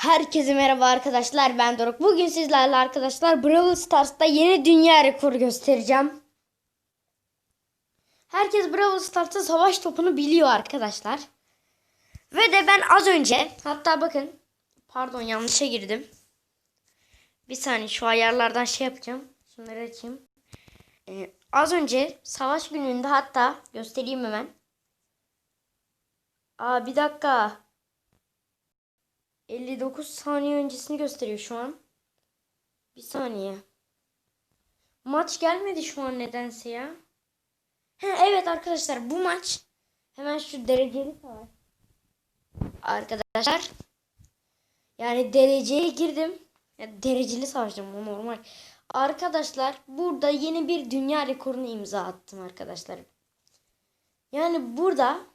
Herkese merhaba arkadaşlar ben Doruk. Bugün sizlerle arkadaşlar Brawl Stars'ta yeni dünya rekoru göstereceğim. Herkes Brawl Stars'ta savaş topunu biliyor arkadaşlar. Ve de ben az önce hatta bakın pardon yanlışa girdim. Bir saniye şu ayarlardan şey yapacağım. Şunları açayım. Ee, az önce savaş gününde hatta göstereyim hemen. Aa bir dakika. 59 saniye öncesini gösteriyor şu an. Bir saniye. Maç gelmedi şu an nedense ya. He, evet arkadaşlar bu maç hemen şu dereceli savaş. Arkadaşlar yani dereceye girdim. Ya dereceli savaştım o normal. Arkadaşlar burada yeni bir dünya rekorunu imza attım arkadaşlar. Yani burada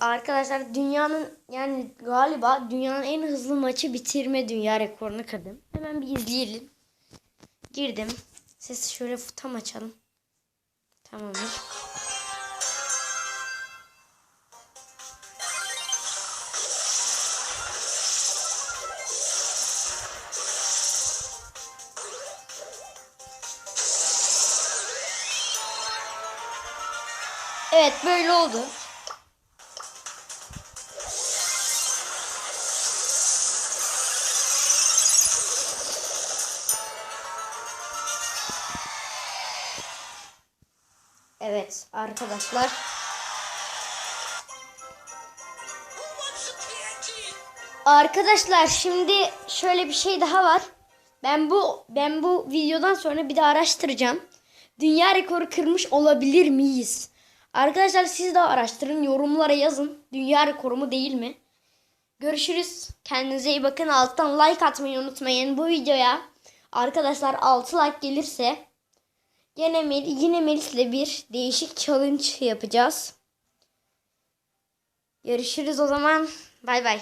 Arkadaşlar dünyanın yani galiba dünyanın en hızlı maçı bitirme dünya rekorunu kırdım. Hemen bir izleyelim. Girdim. Sesi şöyle tam açalım. Tamamdır. Evet böyle oldu. Evet arkadaşlar. Arkadaşlar şimdi şöyle bir şey daha var. Ben bu ben bu videodan sonra bir de araştıracağım. Dünya rekoru kırmış olabilir miyiz? Arkadaşlar siz de araştırın, yorumlara yazın. Dünya rekoru mu değil mi? Görüşürüz. Kendinize iyi bakın. Alttan like atmayı unutmayın bu videoya. Arkadaşlar 6 like gelirse Yine, Mel yine Melis'le bir değişik challenge yapacağız. Görüşürüz o zaman. Bay bay.